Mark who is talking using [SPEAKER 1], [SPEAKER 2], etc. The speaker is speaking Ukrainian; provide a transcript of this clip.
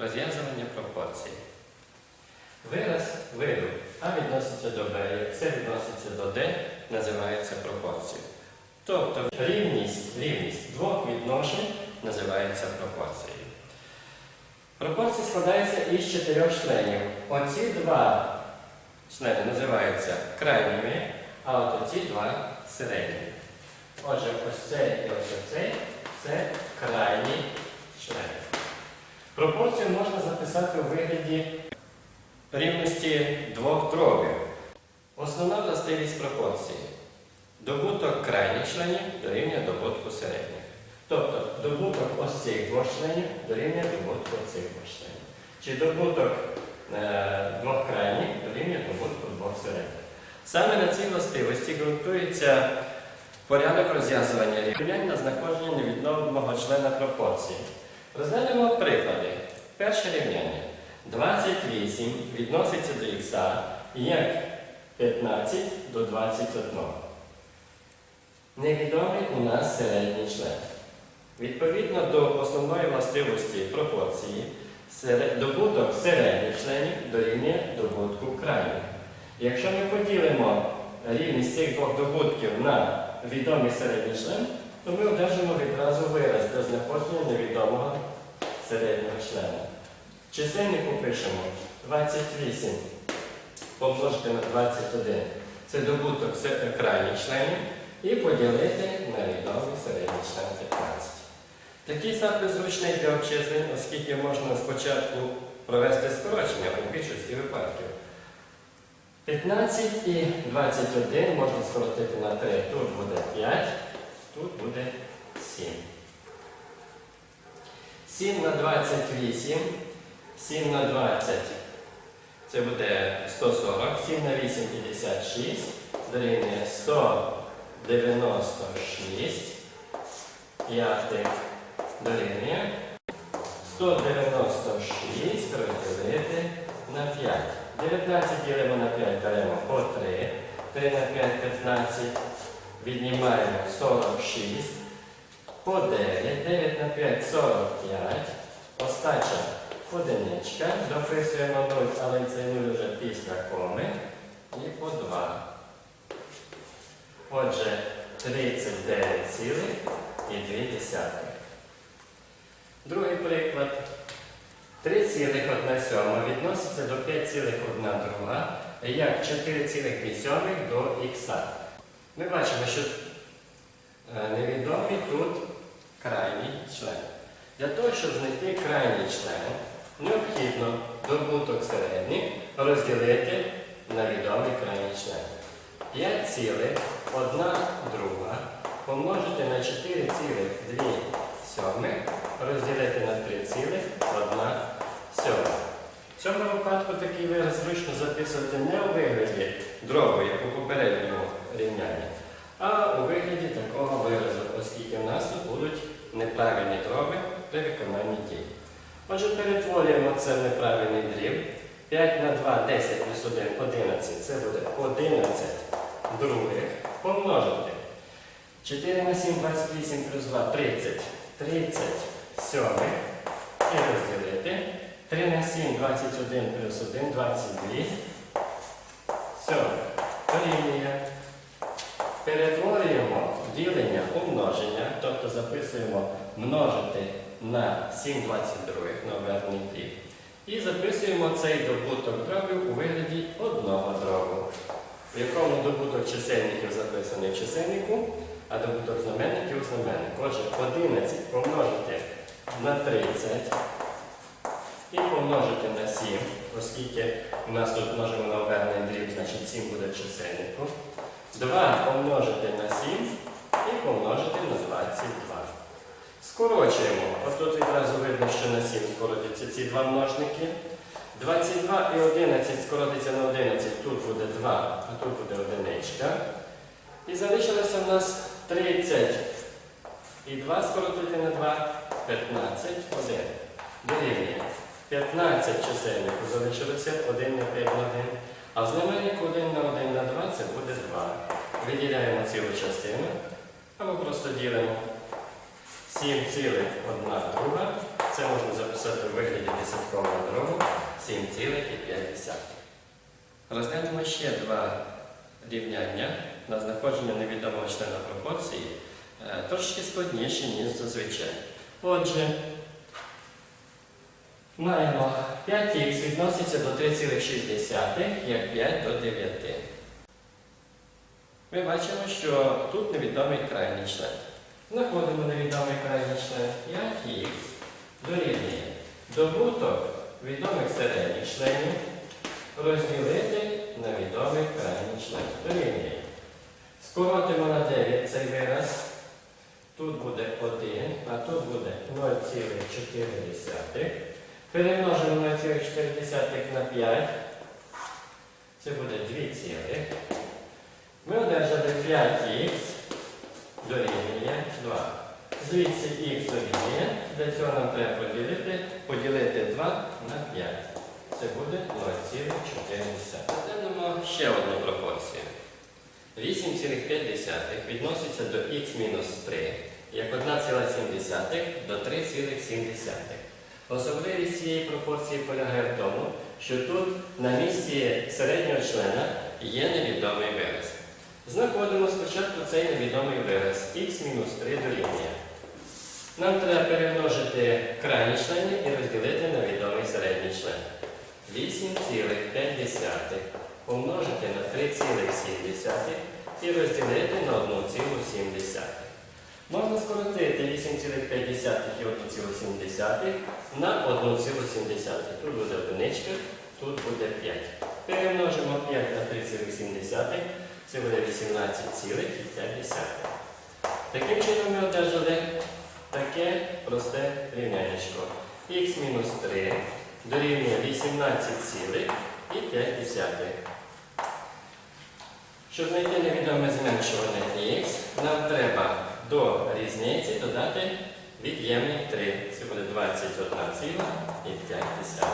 [SPEAKER 1] Розв'язування пропорцій. Вираз виду А відноситься до Б, як С відноситься до Д, називається пропорцією. Тобто рівність, рівність двох відношень називається пропорцією. Пропорції складаються із чотирьох членів. Оці два члени називаються крайніми, а от оці два середніми. Отже, ось цей і ось цей це крайній член. Пропорцію можна записати у вигляді рівності двох дробів. Основна властивість пропорції. Добуток крайніх членів дорівнює добутку середніх. Тобто добуток ось цих двох членів дорівнює добутку цих двох членів. Чи добуток е, двох крайніх дорівнює добутку двох середніх. Саме на цій властивості ґрунтується порядок розв'язування рівнянь на знаходження невідновного члена пропорції. Розглянемо приклади. Перше рівняння. 28 відноситься до х як 15 до 21. Невідомий у нас середній член. Відповідно до основної властивості пропорції, добуток середніх членів дорівнює добутку крайніх. Якщо ми поділимо рівність цих двох добутків на відомий середній член, то ми одержимо відразу вираз для знаходження невідомого середнього члена. Чисельнику пишемо 28 помножити на 21. Це добуток крайніх членів і поділити на відомий середній член 15. Такий запис зручний для обчислень, оскільки можна спочатку провести скорочення у більшості випадків. 15 і 21 можна скоротити на 3. Тут буде 5, тут буде 7. 7 на 28, 7 на 20. Це буде 140, 7 на 8 56, дорівнює 196, п'ятих дорівнює 196 розділити на 5. 19 ділимо на 5, беремо по 3. 3 на 5 15. Віднімаємо 46. По 9. 9 на 5 45. Остача одиничка. Дописуємо 0, але цей 0 вже після коми. І по 2. Отже, 39,2. Другий приклад. 3,1 сьома відноситься до 5,1 друга, як 4,2 до х. Ми бачимо, що е, невідомий тут крайній член. Для того, щоб знайти крайній член, необхідно добуток середній розділити на відомий крайній член. 5,1 друга помножити на 4,2 сьомих розділити на 3,1 сьома. В цьому випадку такий вираз зручно записувати не у вигляді дробу, як у попередньому рівнянні, а у вигляді такого виразу, оскільки в нас тут будуть неправильні дроби при виконанні дій. Отже, перетворюємо це в неправильний дріб. 5 на 2, 10 плюс 1, 11. Це буде 11 других помножити. 4 на 7, 28 плюс 2, 30. 30 сьомих. І розділити. 3 на 7, 21 плюс 1, 22. Сьомих. Порівнює. Перетворюємо ділення умноження, тобто записуємо множити на 7 22 на обернений дріб. І записуємо цей добуток дробів у вигляді одного дробу, в якому добуток чисельників записаний в чисельнику, а добуток знаменників у знаменнику. Отже, 11 помножити на 30 і помножити на 7, оскільки у нас тут множимо на обернений дріб, значить 7 буде чисельнику. 2 помножити на 7 і помножити на 22. Скорочуємо. От тут відразу видно, що на 7 скоротяться ці два множники. 22 і 11 скоротиться на 11, тут буде 2, а тут буде одиничка. І залишилося в нас 30. І 2 скоротити на 2, 15, 1. Дорівнює. 15 чисельнику залишилося 1 на 5 на 1. А в знаменнику 1 на 1 на 2 це буде 2. Виділяємо цілу частину, або просто ділимо 7,1 друга, Це можна записати у вигляді десяткового дробу 7,5. Розглянемо ще два рівняння на знаходження невідомого члена пропорції, е, трошки складніші, ніж зазвичай. Отже, маємо 5х відноситься до 3,6, як 5 до 9. Ми бачимо, що тут невідомий крайній член. Знаходимо невідомий крайній член 5х дорівнює добуток відомих середніх членів розділити на відомий крайній член. Дорівнює. Скоротимо на 9 цей вираз. Тут буде 1, а тут буде 0,4. Перемножимо 0,4 на 5. Це буде 2 цілих. Ми одержали 5х дорівнює 2. Звідси х дорівнює. Для цього нам треба поділити, поділити 2 на 5. Це буде 0,4. Розглянемо ще одну пропорцію. 8,5 відноситься до х-3, як 1,7 до 3,7. Особливість цієї пропорції полягає в тому, що тут на місці середнього члена є невідомий вираз. Знаходимо спочатку цей невідомий вираз х-3 дорівнює. Нам треба перемножити крайні члени і розділити на відомий середній член. 8,5 помножити на 3,7 і розділити на 1,7. Можна скоротити 8,5 і 1,7 на 1,7. Тут буде одиничка, тут буде 5. Перемножимо 5 на 3,7, це буде 18,5. Таким чином ми одержали таке просте рівнянечко. х-3 дорівнює 18,5. Щоб знайти невідоме зменшуване х, нам треба до різниці додати від'ємник 3. Це буде 21,5.